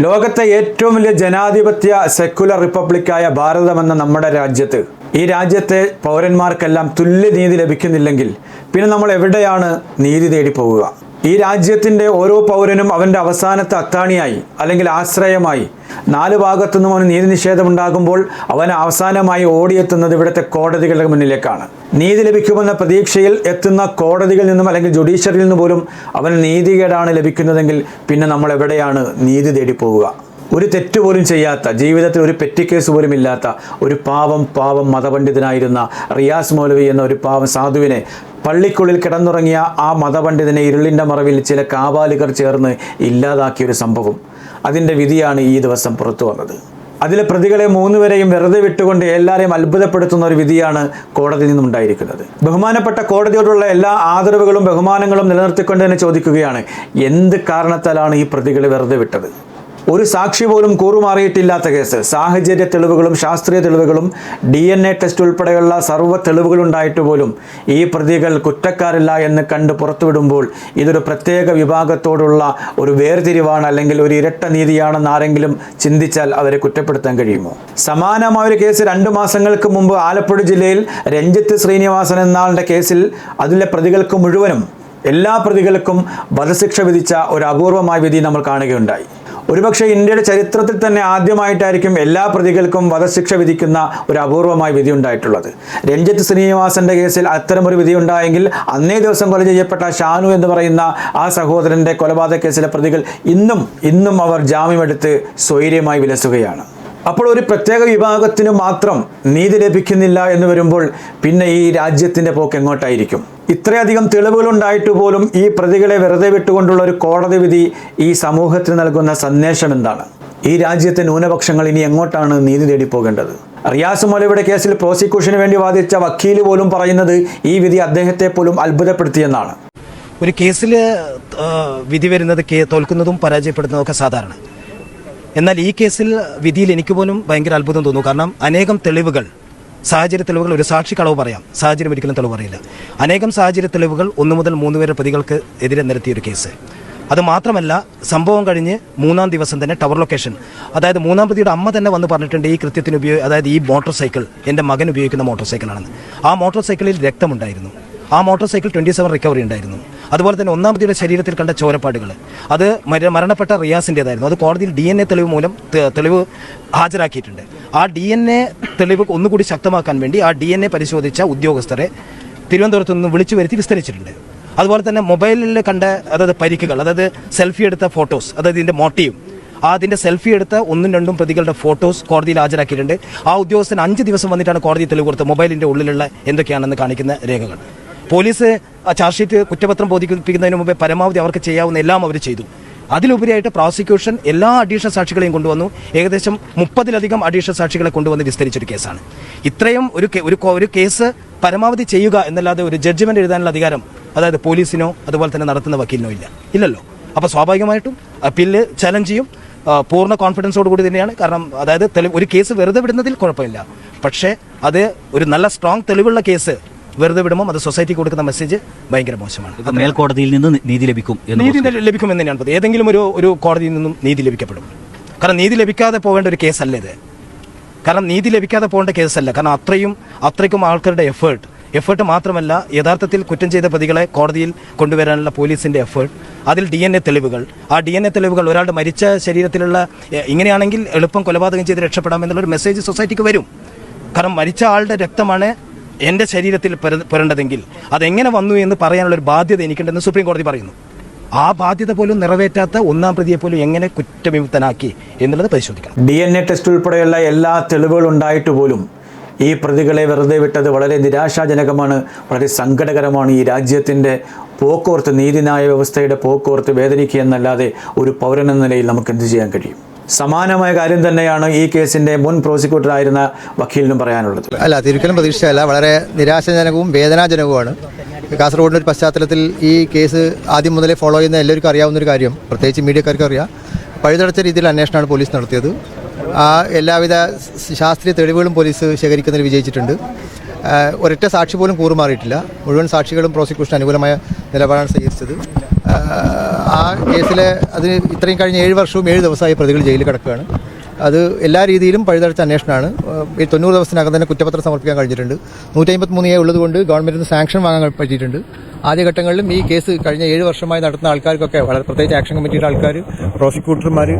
ലോകത്തെ ഏറ്റവും വലിയ ജനാധിപത്യ സെക്കുലർ റിപ്പബ്ലിക്കായ ഭാരതമെന്ന നമ്മുടെ രാജ്യത്ത് ഈ രാജ്യത്തെ പൗരന്മാർക്കെല്ലാം തുല്യനീതി ലഭിക്കുന്നില്ലെങ്കിൽ പിന്നെ നമ്മൾ എവിടെയാണ് നീതി തേടി പോവുക ഈ രാജ്യത്തിന്റെ ഓരോ പൗരനും അവന്റെ അവസാനത്തെ അത്താണിയായി അല്ലെങ്കിൽ ആശ്രയമായി. നാല് ഭാഗത്തുനിന്നും അവന് നീതി നിഷേധം ഉണ്ടാകുമ്പോൾ അവൻ അവസാനമായി ഓടിയെത്തുന്നത് ഇവിടുത്തെ കോടതികളുടെ മുന്നിലേക്കാണ്. നീതി ലഭിക്കുമെന്ന പ്രതീക്ഷയിൽ എത്തുന്ന കോടതികളിൽ നിന്നും അല്ലെങ്കിൽ ജുഡീഷ്യറിയിൽ നിന്ന് പോലും അവന് നീതികേടാണ് ലഭിക്കുന്നതെങ്കിൽ പിന്നെ നമ്മൾ എവിടെയാണ് നീതി തേടി പോവുക ഒരു തെറ്റ് പോലും ചെയ്യാത്ത ജീവിതത്തിൽ ഒരു പെറ്റിക്കേസ് പോലും ഇല്ലാത്ത ഒരു പാവം പാവം മതപണ്ഡിതനായിരുന്ന റിയാസ് മൗലവി എന്ന ഒരു പാവം സാധുവിനെ പള്ളിക്കുള്ളിൽ കിടന്നുറങ്ങിയ ആ മതപണ്ഡിതനെ ഇരുളിന്റെ മറവിൽ ചില കാവാലികർ ചേർന്ന് ഇല്ലാതാക്കിയ ഒരു സംഭവം. അതിന്റെ വിധിയാണ് ഈ ദിവസം പുറത്തു വന്നത്. അതിലെ പ്രതികളെ മൂന്നുപേരെയും വെറുതെ വിട്ടുകൊണ്ട് എല്ലാവരെയും അത്ഭുതപ്പെടുത്തുന്ന ഒരു വിധിയാണ് കോടതിയിൽ നിന്നുണ്ടായിരിക്കുന്നത് ബഹുമാനപ്പെട്ട കോടതിയോടുള്ള എല്ലാ ആദരവുകളും ബഹുമാനങ്ങളും നിലനിർത്തിക്കൊണ്ട് തന്നെ ചോദിക്കുകയാണ് എന്ത് കാരണത്താലാണ് ഈ പ്രതികളെ വെറുതെ വിട്ടത്? ഒരു സാക്ഷി പോലും കൂറുമാറിയിട്ടില്ലാത്ത കേസ്. സാഹചര്യ തെളിവുകളും ശാസ്ത്രീയ തെളിവുകളും ഡി എൻ എ ടെസ്റ്റ് ഉൾപ്പെടെയുള്ള സർവ തെളിവുകളുണ്ടായിട്ട് പോലും ഈ പ്രതികൾ കുറ്റക്കാരില്ല എന്ന് കണ്ട് പുറത്തുവിടുമ്പോൾ ഇതൊരു പ്രത്യേക വിഭാഗത്തോടുള്ള ഒരു വേർതിരിവാണ് അല്ലെങ്കിൽ ഒരു ഇരട്ട നീതിയാണെന്ന് ആരെങ്കിലും ചിന്തിച്ചാൽ അവരെ കുറ്റപ്പെടുത്താൻ കഴിയുമോ? സമാനമായ ഒരു കേസ് രണ്ട് മാസങ്ങൾക്ക് മുമ്പ് ആലപ്പുഴ ജില്ലയിൽ രഞ്ജിത്ത് ശ്രീനിവാസൻ എന്നാളുടെ കേസിൽ അതിലെ പ്രതികൾക്ക് മുഴുവനും എല്ലാ പ്രതികൾക്കും വധശിക്ഷ വിധിച്ച ഒരു അപൂർവമായ വിധി നമ്മൾ കാണുകയുണ്ടായി. ഒരുപക്ഷെ ഇന്ത്യയുടെ ചരിത്രത്തിൽ തന്നെ ആദ്യമായിട്ടായിരിക്കും എല്ലാ പ്രതികൾക്കും വധശിക്ഷ വിധിക്കുന്ന ഒരു അപൂർവമായ വിധി ഉണ്ടായിട്ടുള്ളത്. രഞ്ജിത്ത് ശ്രീനിവാസന്റെ കേസിൽ അത്തരമൊരു വിധി ഉണ്ടായെങ്കിൽ അന്നേ ദിവസം കൊല ചെയ്യപ്പെട്ട ഷാനു എന്ന് പറയുന്ന ആ സഹോദരന്റെ കൊലപാതക കേസിലെ പ്രതികൾ ഇന്നും ഇന്നും അവർ ജാമ്യമെടുത്ത് സ്വൈര്യമായി വിലസുകയാണ്. അപ്പോൾ ഒരു പ്രത്യേക വിഭാഗത്തിന് മാത്രം നീതി ലഭിക്കുന്നില്ല എന്ന് വരുമ്പോൾ പിന്നെ ഈ രാജ്യത്തിന്റെ പോക്ക് എങ്ങോട്ടായിരിക്കും? ഇത്രയധികം തെളിവുകളുണ്ടായിട്ട് പോലും ഈ പ്രതികളെ വെറുതെ വിട്ടുകൊണ്ടുള്ള ഒരു കോടതി വിധി ഈ സമൂഹത്തിന് നൽകുന്ന സന്ദേശം എന്താണ്? ഈ രാജ്യത്തെ ന്യൂനപക്ഷങ്ങൾ ഇനി എങ്ങോട്ടാണ് നീതി തേടി പോകേണ്ടത് റിയാസ് മൊലയുടെ കേസിൽ പ്രോസിക്യൂഷന് വേണ്ടി വാദിച്ച വക്കീൽ പോലും പറയുന്നത് ഈ വിധി അദ്ദേഹത്തെ പോലും അത്ഭുതപ്പെടുത്തിയെന്നാണ്. ഒരു കേസിൽ വിധി വരുന്നത് തോൽക്കുന്നതും പരാജയപ്പെടുന്നതും ഒക്കെ സാധാരണ. എന്നാൽ ഈ കേസിൽ വിധിയിൽ എനിക്ക് പോലും ഭയങ്കര അത്ഭുതം തോന്നുന്നു. കാരണം അനേകം തെളിവുകൾ സാഹചര്യ തെളിവുകൾ ഒരു സാക്ഷി കളവ് പറയാം. സാഹചര്യം ഒരിക്കലും തെളിവ് പറയില്ല. അനേകം സാഹചര്യ തെളിവുകൾ ഒന്നു മുതൽ മൂന്ന് വരെ പ്രതികൾക്ക് എതിരെ നിരത്തിയ ഒരു കേസ്. അത് മാത്രമല്ല സംഭവം കഴിഞ്ഞ് മൂന്നാം ദിവസം തന്നെ ടവർ ലൊക്കേഷൻ അതായത് മൂന്നാം പ്രതിയുടെ അമ്മ തന്നെ വന്ന് പറഞ്ഞിട്ടുണ്ട് ഈ കൃത്യത്തിന് ഉപയോഗ അതായത് ഈ മോട്ടോർ സൈക്കിൾ എന്റെ മകൻ ഉപയോഗിക്കുന്ന മോട്ടോർ സൈക്കിളാണെന്ന്. ആ മോട്ടോർ സൈക്കിളിൽ രക്തമുണ്ടായിരുന്നു. ആ motor cycle twenty seven recovery ഉണ്ടായിരുന്നു. അതുപോലെ തന്നെ ഒന്നാം പ്രതിയുടെ ശരീരത്തിൽ കണ്ട ചോരപ്പാടുകൾ അത് മരണപ്പെട്ട റിയാസിന്റെതായിരുന്നു അത് കോടതിയിൽ ഡി എൻ എ തെളിവ് മൂലം തെളിവ് ഹാജരാക്കിയിട്ടുണ്ട്. ആ ഡി എൻ എ തെളിവ് ഒന്നുകൂടി ശക്തമാക്കാൻ വേണ്ടി ആ ഡി എൻ എ പരിശോധിച്ച ഉദ്യോഗസ്ഥരെ തിരുവനന്തപുരത്ത് നിന്ന് വിളിച്ചു വരുത്തി വിസ്തരിച്ചിട്ടുണ്ട്. അതുപോലെ തന്നെ മൊബൈലിൽ കണ്ട അതായത് പരിക്കുകൾ അതായത് സെൽഫി എടുത്ത ഫോട്ടോസ് അതായത് ഇതിന്റെ മോട്ടീവ്. അതിന്റെ സെൽഫി എടുത്ത ഒന്നും രണ്ടും പ്രതികളുടെ ഫോട്ടോസ് കോടതിയിൽ ഹാജരാക്കിയിട്ടുണ്ട്. ആ ഉദ്യോഗസ്ഥൻ അഞ്ച് ദിവസം വന്നിട്ടാണ് കോടതി തെളിവ് കൊടുത്തത് മൊബൈലിന്റെ ഉള്ളിലുള്ള എന്തൊക്കെയാണെന്ന് കാണിക്കുന്ന രേഖകൾ. പോലീസ് ചാർജ് ഷീറ്റ് കുറ്റപത്രം ബോധിപ്പിക്കുന്നതിന് മുമ്പേ പരമാവധി അവർക്ക് ചെയ്യാവുന്ന എല്ലാം അവർ ചെയ്തു. അതിലുപരിയായിട്ട് പ്രോസിക്യൂഷൻ എല്ലാ അഡീഷണൽ സാക്ഷികളെയും കൊണ്ടുവന്നു. ഏകദേശം മുപ്പതിലധികം അഡീഷണൽ സാക്ഷികളെ കൊണ്ടുവന്ന് വിസ്തരിച്ചൊരു കേസാണ്. ഇത്രയും ഒരു ഒരു കേസ് പരമാവധി ചെയ്യുക എന്നല്ലാതെ ഒരു ജഡ്ജ്മെന്റ് എഴുതാനുള്ള അധികാരം അതായത് പോലീസിനോ അതുപോലെ തന്നെ നടത്തുന്ന വക്കീലിനോ ഇല്ല. ഇല്ലല്ലോ. അപ്പോൾ സ്വാഭാവികമായിട്ടും അപ്പീലിൽ ചലഞ്ച് ചെയ്യും. പൂർണ കോൺഫിഡൻസോട് കൂടി തന്നെയാണ്. കാരണം അതായത് ഒരു കേസ് വെറുതെ വിടുന്നതിൽ കുഴപ്പമില്ല. പക്ഷേ അത് ഒരു നല്ല സ്ട്രോങ് തെളിവുള്ള കേസ് വെറുതെ വിടുമ്പോൾ അത് സൊസൈറ്റിക്ക് കൊടുക്കുന്ന മെസ്സേജ് ഭയങ്കര മോശമാണ്. മേൽക്കോടതിയിൽ നിന്ന് നീതി ലഭിക്കും നീതി ലഭിക്കുമെന്ന് തന്നെയാണ് പറയുന്നത്. ഏതെങ്കിലും ഒരു ഒരു കോടതിയിൽ നിന്നും നീതി ലഭിക്കപ്പെടും. കാരണം നീതി ലഭിക്കാതെ പോകേണ്ട ഒരു കേസല്ല ഇത്. കാരണം നീതി ലഭിക്കാതെ പോകേണ്ട കേസല്ല. കാരണം അത്രയും അത്രയ്ക്കും ആൾക്കാരുടെ എഫേർട്ട് എഫേർട്ട് മാത്രമല്ല യഥാർത്ഥത്തിൽ കുറ്റം ചെയ്ത പ്രതികളെ കോടതിയിൽ കൊണ്ടുവരാനുള്ള പോലീസിന്റെ എഫേർട്ട് അതിൽ ഡി എൻ എ തെളിവുകൾ. ആ ഡി എൻ എ തെളിവുകൾ ഒരാളുടെ മരിച്ച ശരീരത്തിലുള്ള ഇങ്ങനെയാണെങ്കിൽ എളുപ്പം കൊലപാതകം ചെയ്ത് രക്ഷപ്പെടാം എന്നുള്ളൊരു മെസ്സേജ് സൊസൈറ്റിക്ക് വരും. കാരണം മരിച്ച ആളുടെ രക്തമാണ് എന്റെ ശരീരത്തിൽ പുര- പുരണ്ടതെങ്കിൽ അതെങ്ങനെ വന്നു എന്ന് പറയാനുള്ള ഒരു ബാധ്യത എനിക്കുണ്ടെന്ന് സുപ്രീം കോടതി പറയുന്നു. ആ ബാധ്യത പോലും നിറവേറ്റാത്ത ഒന്നാം പ്രതിയെ പോലും എങ്ങനെ കുറ്റവിമുക്തനാക്കി എന്നുള്ളത് പരിശോധിക്കണം. ഡി എൻ എ ടെസ്റ്റ് ഉൾപ്പെടെയുള്ള എല്ലാ തെളിവുകളും ഉണ്ടായിട്ട് പോലും ഈ പ്രതികളെ വെറുതെ വിട്ടത് വളരെ നിരാശാജനകമാണ് വളരെ സങ്കടകരമാണ് ഈ രാജ്യത്തിന്റെ പോക്കോർത്ത് നീതിന്യായ വ്യവസ്ഥയുടെ പോക്കോർത്ത് വേദനിക്കുക എന്നല്ലാതെ ഒരു പൗരൻ എന്ന നിലയിൽ നമുക്ക് എന്ത് ചെയ്യാൻ കഴിയും? സമാനമായ കാര്യം തന്നെയാണ് ഈ കേസിന്റെ മുൻ പ്രോസിക്യൂട്ടർ ആയിരുന്ന വക്കീലിനും പറയാനുള്ളത്. അല്ല തിരുക്കലും പ്രതീക്ഷയല്ല. വളരെ നിരാശാജനകവും വേദനാജനകവുമാണ്. കാസർഗോഡിന്റെ ഒരു പശ്ചാത്തലത്തിൽ ഈ കേസ് ആദ്യം മുതലേ ഫോളോ ചെയ്യുന്ന എല്ലാവർക്കും അറിയാവുന്ന ഒരു കാര്യം. പ്രത്യേകിച്ച് മീഡിയക്കാർക്ക് അറിയാം. പഴുതടച്ച രീതിയിൽ അന്വേഷണമാണ് പോലീസ് നടത്തിയത്. ആ എല്ലാവിധ ശാസ്ത്രീയ തെളിവുകളും പോലീസ് ശേഖരിക്കുന്നതിൽ വിജയിച്ചിട്ടുണ്ട്. ഒരൊറ്റ സാക്ഷി പോലും കൂറുമാറിയിട്ടില്ല. മുഴുവൻ സാക്ഷികളും പ്രോസിക്യൂഷൻ അനുകൂലമായ നിലപാടാണ് സ്വീകരിച്ചത്. ആ, കേസിലെ അതിന് ഇത്രയും കഴിഞ്ഞ ഏഴ് വർഷവും ഏഴ് ദിവസമായി പ്രതികൾ ജയിലിൽ കിടക്കുകയാണ്. അത് എല്ലാ രീതിയിലും പഴുതടച്ച അന്വേഷണമാണ്. ഈ തൊണ്ണൂറ് ദിവസത്തിനകം തന്നെ കുറ്റപത്രം സമർപ്പിക്കാൻ കഴിഞ്ഞിട്ടുണ്ട്. നൂറ്റി അമ്പത്തി മൂന്ന് എ ഉള്ളതുകൊണ്ട് ഗവൺമെന്റിന് സാങ്ഷൻ വാങ്ങാൻ പറ്റിയിട്ടുണ്ട്. ആദ്യഘട്ടങ്ങളിലും ഈ കേസ് കഴിഞ്ഞ ഏഴ് വർഷമായി നടത്തുന്ന ആൾക്കാർക്കൊക്കെ വളരെ പ്രത്യേകിച്ച് ആക്ഷൻ കമ്മിറ്റിയുടെ ആൾക്കാർ പ്രോസിക്യൂട്ടർമാർ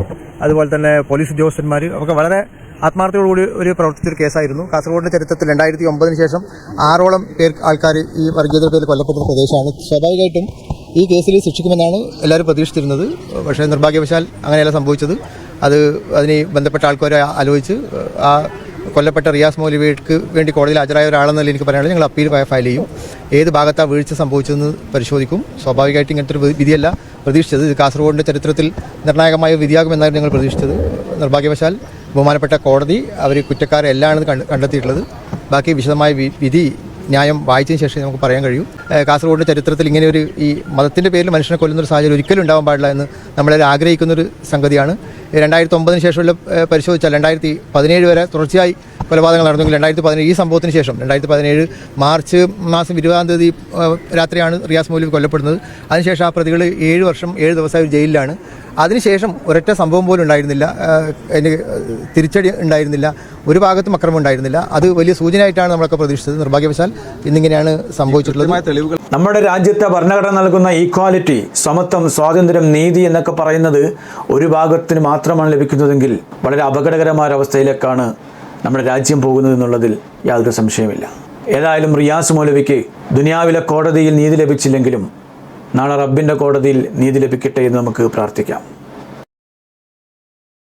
അതുപോലെ തന്നെ പോലീസ് ഉദ്യോഗസ്ഥന്മാർ ഒക്കെ വളരെ ആത്മാർത്ഥതയോടുകൂടി ഒരു പ്രവർത്തിച്ചൊരു കേസായിരുന്നു. കാസർഗോഡിന്റെ ചരിത്രത്തിൽ രണ്ടായിരത്തി ഒമ്പതിന് ശേഷം ആറോളം പേർ ആൾക്കാർ ഈ വർഗീയതയുടെ കൊല്ലപ്പെട്ട പ്രദേശമാണ്. സ്വാഭാവികമായിട്ടും ഈ കേസിൽ ശിക്ഷിക്കുമെന്നാണ് എല്ലാവരും പ്രതീക്ഷിച്ചിരുന്നത്. പക്ഷേ നിർഭാഗ്യവശാൽ അങ്ങനെയല്ല സംഭവിച്ചത്. അത് അതിന് ബന്ധപ്പെട്ട ആൾക്കാരെ ആലോചിച്ച് ആ കൊല്ലപ്പെട്ട റിയാസ് മൗലവിക്ക് വേണ്ടി കോടതിയിൽ ഹാജരായ ഒരാളെന്നല്ല എനിക്ക് പറയാനുള്ളത്. ഞങ്ങൾ അപ്പീൽ ഫയൽ ചെയ്യും. ഏത് ഭാഗത്താണ് വീഴ്ച സംഭവിച്ചതെന്ന് പരിശോധിക്കും. സ്വാഭാവികമായിട്ട് ഇങ്ങനത്തെ ഒരു വിധിയല്ല പ്രതീക്ഷിച്ചത്. ഇത് കാസർഗോഡിന്റെ ചരിത്രത്തിൽ നിർണായകമായ വിധിയാകുമെന്നായിരുന്നു ഞങ്ങൾ പ്രതീക്ഷിച്ചത്. നിർഭാഗ്യവശാൽ ബഹുമാനപ്പെട്ട കോടതി അവർ കുറ്റക്കാരെ എല്ലാമാണ് കണ്ട- കണ്ടെത്തിയിട്ടുള്ളത്. ബാക്കി വിശദമായ വിധി ന്യായം വായിച്ചതിന് ശേഷം നമുക്ക് പറയാൻ കഴിയും. കാസർഗോഡിന്റെ ചരിത്രത്തിൽ ഇങ്ങനെ ഒരു ഈ മതത്തിന്റെ പേരിൽ മനുഷ്യനെ കൊല്ലുന്ന ഒരു സാഹചര്യം ഒരിക്കലും ഉണ്ടാവാൻ പാടില്ല എന്ന് നമ്മളെല്ലാം ആഗ്രഹിക്കുന്ന ഒരു സംഗതിയാണ്. രണ്ടായിരത്തി ഒമ്പതിന് ശേഷമുള്ള പരിശോധിച്ചാൽ രണ്ടായിരത്തി പതിനേഴ് വരെ തുടർച്ചയായി കൊലപാതകങ്ങൾ നടന്നെങ്കിൽ രണ്ടായിരത്തി പതിനേഴ് ഈ സംഭവത്തിന് ശേഷം രണ്ടായിരത്തി പതിനേഴ് മാർച്ച് മാസം ഇരുപതാം തീയതി രാത്രിയാണ് റിയാസ് മൗലവി കൊല്ലപ്പെടുന്നത്. അതിനുശേഷം ആ പ്രതികൾ ഏഴ് വർഷം ഏഴ് ദിവസമായി ജയിലിലാണ്. അതിനുശേഷം ഒരൊറ്റ സംഭവം പോലും ഉണ്ടായിരുന്നില്ല. അതിന് തിരിച്ചടി ഉണ്ടായിരുന്നില്ല. ഒരു ഭാഗത്തും അക്രമം ഉണ്ടായിരുന്നില്ല. അത് വലിയ സൂചനയായിട്ടാണ് നമ്മളൊക്കെ പ്രതീക്ഷിച്ചത്. നിർഭാഗ്യവശാൽ ഇന്നിങ്ങനെയാണ് സംഭവിച്ചിട്ടുള്ളത്. നമ്മുടെ രാജ്യത്തെ ഭരണഘടന നൽകുന്ന ഈക്വാലിറ്റി സമത്വം സ്വാതന്ത്ര്യം നീതി എന്നൊക്കെ പറയുന്നത് ഒരു ഭാഗത്തിന് മാത്രമാണ് ലഭിക്കുന്നതെങ്കിൽ വളരെ അപകടകരമായ അവസ്ഥയിലേക്കാണ് നമ്മുടെ രാജ്യം പോകുന്നത് എന്നുള്ളതിൽ യാതൊരു സംശയമില്ല ഏതായാലും റിയാസ് മൗലവിക്ക് ദുനിയാവിലെ കോടതിയിൽ നീതി ലഭിച്ചില്ലെങ്കിലും നാളെ റബ്ബിന്റെ കോടതിയിൽ നീതി ലഭിക്കട്ടെ എന്ന് നമുക്ക് പ്രാർത്ഥിക്കാം.